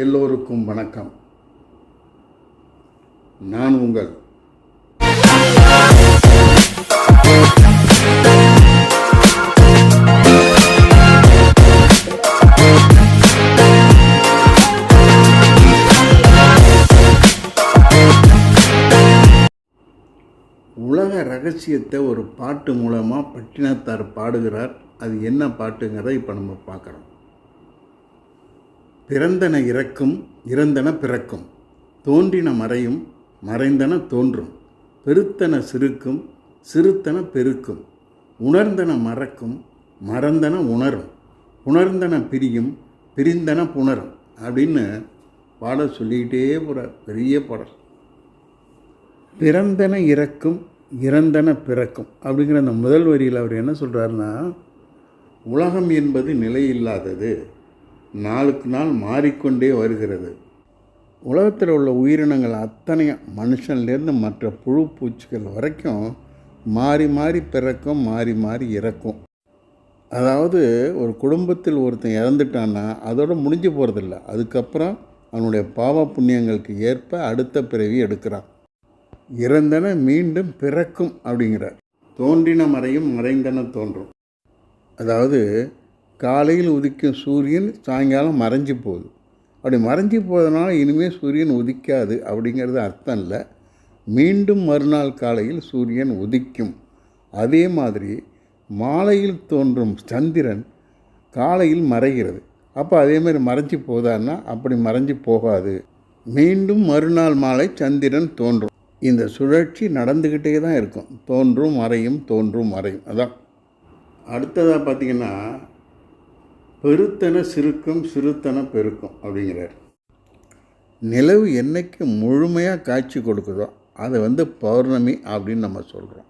எல்லோருக்கும் வணக்கம். நான் உங்கள் உலக ரகசியத்தை ஒரு பாட்டு மூலமாக பட்டினத்தார் பாடுகிறார். அது என்ன பாட்டுங்கிறத இப்போ நம்ம பார்க்குறோம். பிறந்தன இறக்கும் இறந்தன பிறக்கும். தோன்றின மறையும் மறைந்தன தோன்றும். பெருத்தன சிறுக்கும் சிறுத்தன பெருக்கும். உணர்ந்தன மறக்கும் மறந்தன உணரும். உணர்ந்தன பிரியும் பிரிந்தன புணரும் அப்படின்னு பாட சொல்லிக்கிட்டே போகிறார் பெரிய பாடல். பிறந்தன இறக்கும் இறந்தன பிறக்கும் அப்படிங்கிற அந்த முதல் வரியில் அவர் என்ன சொல்கிறாருன்னா உலகம் என்பது நிலையில்லாதது. நாளுக்கு நாள் மாறிக்கொண்டே வருகிறது. உலகத்தில் உள்ள உயிரினங்கள் அத்தனையும் மனுஷன்லேருந்து மற்ற புழு பூச்சிகள் வரைக்கும் மாறி மாறி பிறக்கும் மாறி மாறி இறக்கும். அதாவது ஒரு குடும்பத்தில் ஒருத்தன் இறந்துட்டான்னா அதோட முடிஞ்சு போகிறதில்ல அதுக்கப்புறம் அவனுடைய பாவ புண்ணியங்களுக்கு ஏற்ப அடுத்த பிறவி எடுக்கிறான். இறந்தன மீண்டும் பிறக்கும் அப்படிங்கிறார். தோன்றின மறையும் மறைந்தன தோன்றும். அதாவது காலையில் உதிக்கும் சூரியன் சாயங்காலம் மறைஞ்சு போகுது. அப்படி மறைஞ்சு போகிறதுனால இனிமேல் சூரியன் உதிக்காது அப்படிங்கிறது அர்த்தம் இல்லை. மீண்டும் மறுநாள் காலையில் சூரியன் உதிக்கும். அதே மாதிரி மாலையில் தோன்றும் சந்திரன் காலையில் மறைகிறது. அப்போ அதே மாதிரி மறைஞ்சு போதான்னா அப்படி மறைஞ்சு போகாது. மீண்டும் மறுநாள் மாலை சந்திரன் தோன்றும். இந்த சுழற்சி நடந்துக்கிட்டே தான் இருக்கும். தோன்றும் மறையும் தோன்றும் மறையும். அதான். அடுத்ததாக பார்த்தீங்கன்னா பெருத்தன சிறுக்கும் சிறுத்தன பெருக்கும் அப்படிங்கிறார். நிலவு என்னைக்கு முழுமையாக காட்சி கொடுக்குதோ அதை வந்து பௌர்ணமி அப்படின்னு நம்ம சொல்கிறோம்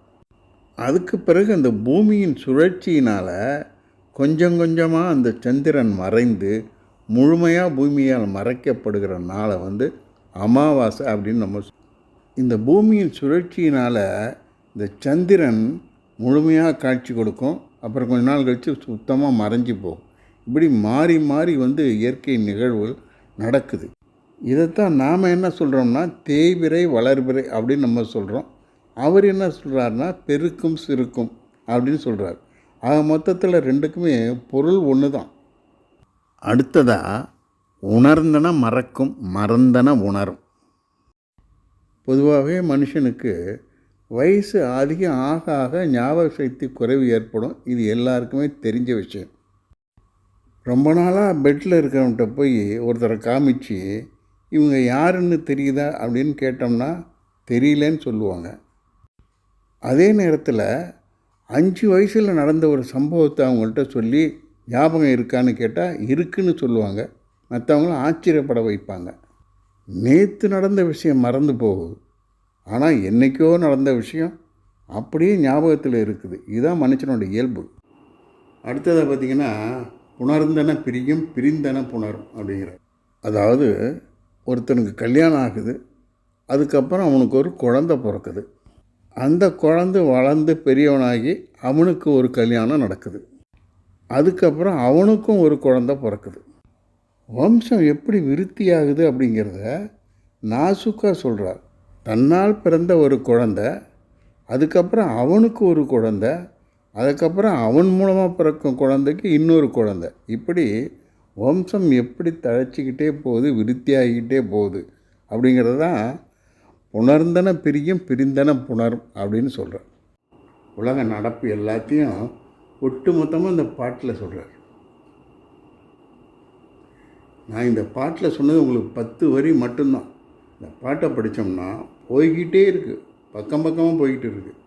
அதுக்கு பிறகு அந்த பூமியின் சுழற்சியினால் கொஞ்சம் கொஞ்சமாக அந்த சந்திரன் மறைந்து முழுமையாக பூமியால் மறைக்கப்படுகிற நாளை வந்து அமாவாசை அப்படின்னு நம்ம இந்த பூமியின் சுழற்சியினால் இந்த சந்திரன் முழுமையாக காட்சி கொடுக்கும். அப்புறம் கொஞ்ச நாள் கழித்து சுத்தமாக மறைஞ்சு போகும். இப்படி மாறி மாறி வந்து இயற்கை நிகழ்வுகள் நடக்குது. இதைத்தான் நாம் என்ன சொல்கிறோம்னா தேய்பிறை வளர்பிறை அப்படின்னு நம்ம சொல்கிறோம் அவர் என்ன சொல்கிறாருன்னா பெருக்கும் சிறுக்கும் அப்படின்னு சொல்கிறார் ஆக மொத்தத்தில் ரெண்டுக்குமே பொருள் ஒன்று தான் அடுத்ததாக உணர்ந்தன மறக்கும் மறந்தன உணரும். பொதுவாகவே மனுஷனுக்கு வயசு அதிகம் ஆக ஆக ஞாபக சக்தி குறைவு ஏற்படும். இது எல்லாருக்குமே தெரிஞ்ச விஷயம். ரொம்ப நாளாக பெட்டில் இருக்கிறவன்கிட்ட போய் ஒருத்தரை காமிச்சு இவங்க யாருன்னு தெரியுதா? அப்படின்னு கேட்டோம்னா தெரியலன்னு சொல்லுவாங்க. அதே நேரத்தில் அஞ்சு வயசில் நடந்த ஒரு சம்பவத்தை அவங்கள்ட்ட சொல்லி ஞாபகம் இருக்கான்னு கேட்டால் இருக்குன்னு சொல்லுவாங்க. மற்றவங்களும் ஆச்சரியப்பட வைப்பாங்க. நேற்று நடந்த விஷயம் மறந்து போகுது. ஆனால் என்றைக்கோ நடந்த விஷயம் அப்படியே ஞாபகத்தில் இருக்குது. இதுதான் மனுஷனோட இயல்பு. அடுத்ததை பார்த்திங்கன்னா புணர்ந்தன பிரியும் பிரிந்தன புணரும் அப்படிங்கிற அதாவது ஒருத்தனுக்கு கல்யாணம் ஆகுது அதுக்கப்புறம் அவனுக்கு ஒரு குழந்தை பிறக்குது. அந்த குழந்தை வளர்ந்து பெரியவனாகி அவனுக்கு ஒரு கல்யாணம் நடக்குது. அதுக்கப்புறம் அவனுக்கும் ஒரு குழந்தை பிறக்குது. வம்சம் எப்படி விருத்தியாகுது அப்படிங்கிறத நாசுக்கா சொல்கிறார் தன்னால் பிறந்த ஒரு குழந்த அதுக்கப்புறம் அவனுக்கு ஒரு குழந்தை அதுக்கப்புறம் அவன் மூலமாக பிறக்கும் குழந்தைக்கு இன்னொரு குழந்தை. இப்படி வம்சம் எப்படி தழைச்சிக்கிட்டே போகுது விருத்தியாகிக்கிட்டே போகுது அப்படிங்கிறது தான் புணர்ந்தன பிரியும் பிரிந்தன புணரும் அப்படின்னு சொல்கிறார் உலக நடப்பு எல்லாத்தையும் ஒட்டு மொத்தமாக இந்த பாட்டில் சொல்கிறார் நான் இந்த பாட்டில் சொன்னது உங்களுக்கு பத்து வரி மட்டும்தான். இந்த பாட்டை படித்தோம்னா போய்கிட்டே இருக்குது பக்கம் பக்கமாக போய்கிட்டு இருக்குது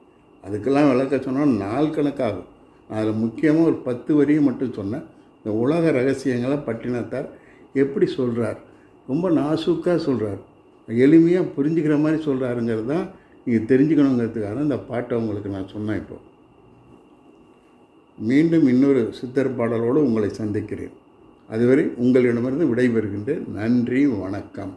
அதுக்கெல்லாம் விளக்க சொன்னால் நாள் கணக்காகும். அதில் முக்கியமாக ஒரு பத்து வரியை மட்டும் சொன்னேன். இந்த உலக ரகசியங்களை பட்டினத்தார் எப்படி சொல்கிறார் ரொம்ப நாசூக்காக சொல்கிறார் எளிமையாக புரிஞ்சுக்கிற மாதிரி சொல்கிறாருங்கிறது தான் நீங்கள் தெரிஞ்சுக்கணுங்கிறதுக்காக இந்த பாட்டை உங்களுக்கு நான் சொன்னேன் இப்போ. மீண்டும் இன்னொரு சித்தர் பாடலோடு உங்களை சந்திக்கிறேன். அதுவரை உங்களிடமிருந்து விடைபெறுகின்றேன். நன்றி வணக்கம்.